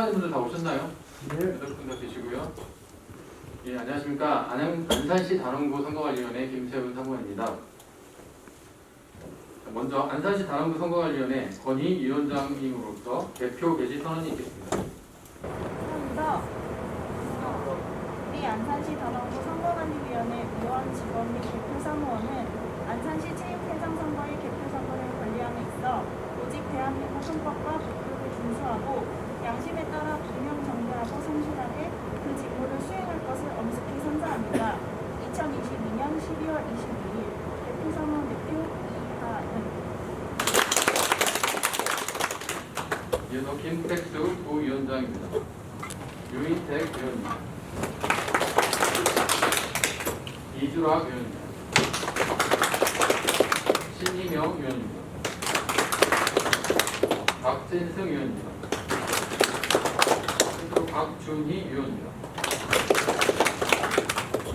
상관님들 다 오셨나요? 네. 여덟 분 다 계시고요. 예, 안녕하십니까. 안양, 안산시 단원구 선거관리위원회 김세훈 사무관입니다. 먼저 안산시 단원구 선거관리위원회 건희위원장님으로서 대표 개시 선언이 있겠습니다. 감사합니다. 우리 안산시 단원구 선거관리위원회 위원 직원 및 개표 사무원은 안산시 체육 회장 선거의 개표 선거를 관리함에 있어 오직 대한민국 헌법과 법규를 준수하고 양심에 따라 분명 정결하고 성실하게 그 직무를 수행할 것을 엄숙히 선사합니다. 2022년 12월 22일 개표 사무원 대표 이하은 이어서 김택수 부위원장입니다. 유인택 의원님. 이주락 의원님. 신희명 의원입니다. 박진승. 그리고 박준희 의원입니다.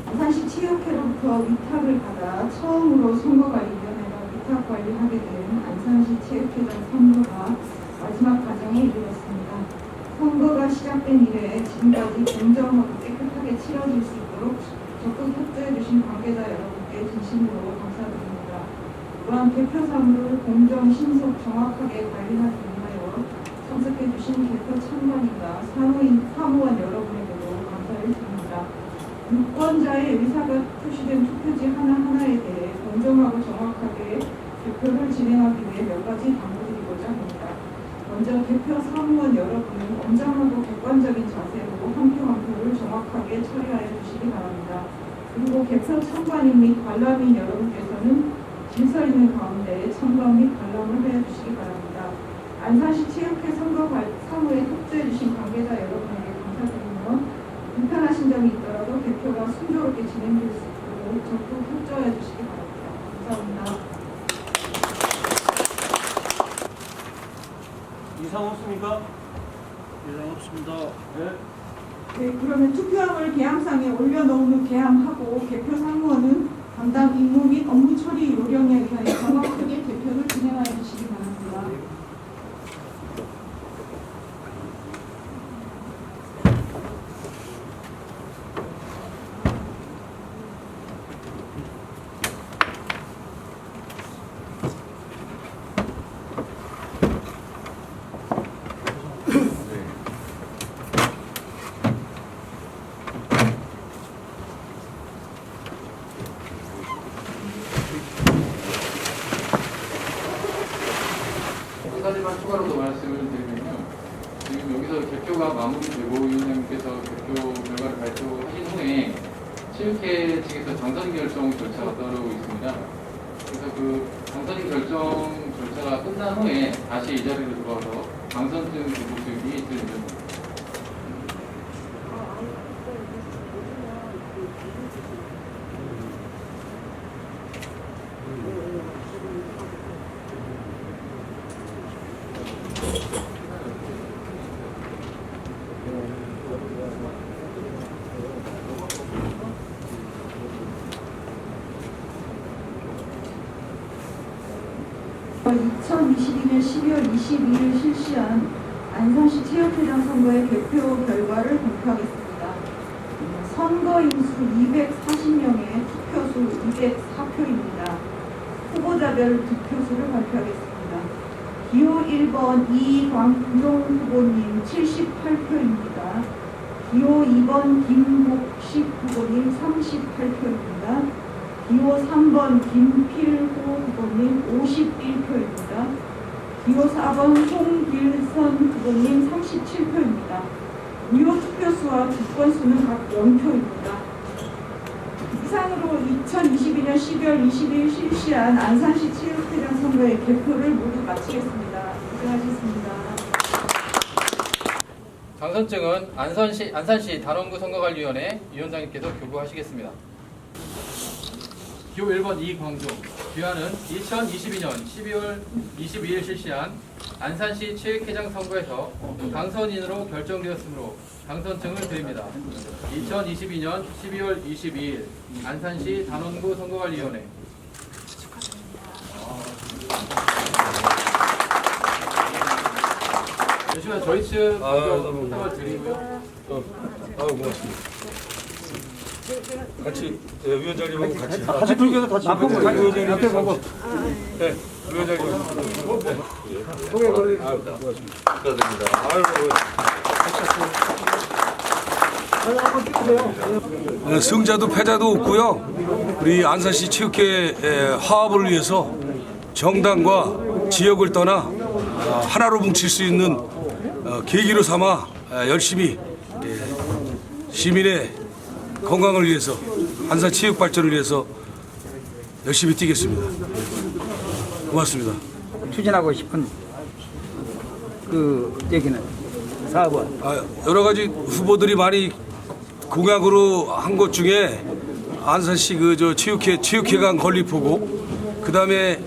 안산시 체육회로부터 위탁을 받아 처음으로 선거관리위원회가 위탁 관리하게 된 안산시 체육회장 선거가 마지막 과정에 이르렀습니다. 선거가 시작된 이래 지금까지 공정하고 깨끗하게 치러질 수 있도록 적극 협조해 주신 관계자 여러분께 진심으로 감사드립니다. 또한 개표 사무를 공정, 신속, 정확하게 참석해 주신 개표 참관인과 사무인, 사무원 여러분에게도 감사를 드립니다. 유권자의 의사가 표시된 투표지 하나하나에 대해 공정하고 정확하게 개표를 진행하기 위해 몇 가지 당부드리고자 합니다. 먼저 개표 사무원 여러분은 엄정하고 객관적인 자세로 한 표 한 표를 정확하게 처리하여 주시기 바랍니다. 그리고 개표 참관인 및 관람인 여러분께서는 질서 있는 가운데 참관 및 관람을 해 주시기 바랍니다. 안산시 체육회 선거 관- 사무에 협조해 주신 관계자 여러분에게 감사드리며 불편하신 점이 있더라도 개표가 순조롭게 진행될 수 있도록 적극 협조해 주시기 바랍니다. 감사합니다. 이상 없습니까? 이상 없습니다. 네. 네, 그러면 투표함을 개함상에 올려놓은 개함하고 개표 사무원은 담당 임무 및 업무 처리 요령에 의하여 정확하게 개표를 진행하여 주시기 바랍니다. 한 가지만 추가로 더 말씀을 드리면요. 지금 여기서 개표가 마무리되고 위원장님께서 개표 결과를 발표하신 후에 체육회 측에서 당선 결정 절차가 따르고 있습니다. 그래서 그 당선 결정 절차가 끝난 후에 다시 이 자리로 돌아와서 당선증 기부수입이 있을 예정입니다. 어, 2022년 12월 22일 실시한 안산시 체육회장 선거의 개표 결과를 발표하겠습니다. 선거 인수 240명의 투표수 204표입니다. 후보자별 득표수를 발표하겠습니다. 기호 1번 이광종 후보님 78표입니다. 기호 2번 김복식 후보님 38표입니다. 기호 3번 김필호 후보님 51표입니다. 기호 4번 송길선 후보님 37표입니다. 무효 투표수와 득권수는 각 0표입니다. 이상으로 2022년 12월 20일 실시한 안산시 체육회장 선거의 개표를 모두 마치겠습니다. 고생하셨습니다. 당선증은 안산시, 안산시 단원구 선거관리위원회 위원장님께서 교부하시겠습니다. 기호 1번 이광종 귀하는 2022년 12월 22일 실시한 안산시 체육회장 선거에서 당선인으로 결정되었으므로 당선증을 드립니다. 2022년 12월 22일 안산시 단원구 선거관리위원회 잠시만 저희 측 아, 먼저 부탁을 드리고요. 어, 아우 고맙습니다. 같이 예, 위원장님하고 같이 같이 불교도 같이 앞에 보고 위원장님 앞에 보고 네 위원장님 소개 걸리 아 고맙습니다. 축하드립니다. 아유 어, 승자도 패자도 없고요. 우리 안산시 체육회 에, 화합을 위해서 정당과 지역을 떠나 어, 하나로 뭉칠 수 있는 어, 계기로 삼아 어, 열심히 예, 시민의 건강을 위해서 안산 체육 발전을 위해서 열심히 뛰겠습니다. 고맙습니다. 추진하고 싶은 그 얘기는 4번 아, 여러 가지 후보들이 많이 공약으로 한 것 중에 안산시 그 저 체육회 체육회관 건립하고 그다음에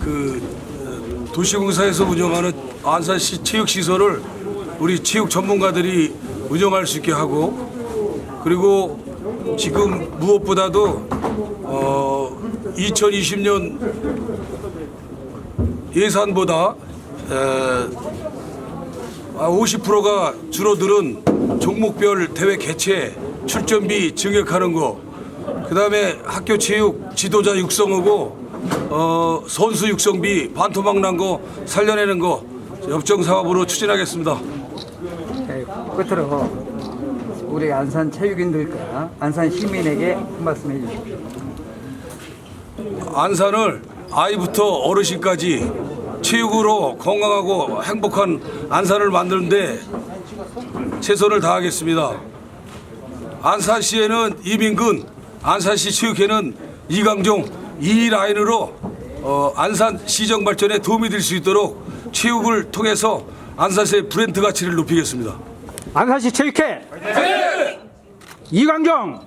그 어, 도시공사에서 운영하는 안산시 체육 시설을 우리 체육 전문가들이 운영할 수 있게 하고 그리고 지금 무엇보다도 어 2020년 예산보다 에, 아, 50%가 줄어드는 종목별 대회 개최, 출전비 증액하는 거, 그 다음에 학교 체육 지도자 육성하고 어, 선수 육성비 반토막 난 거 살려내는 거 협정 사업으로 추진하겠습니다. 네, 끝으로 우리 안산 체육인들과 안산 시민에게 한 말씀 해주십시오. 안산을 아이부터 어르신까지 체육으로 건강하고 행복한 안산을 만드는데 최선을 다하겠습니다. 안산시에는 이민근, 안산시 체육회는 이강종 이 라인으로 어, 안산 시정 발전에 도움이 될 수 있도록 체육을 통해서 안산시의 브랜드 가치를 높이겠습니다. 안산시 체육회 이광정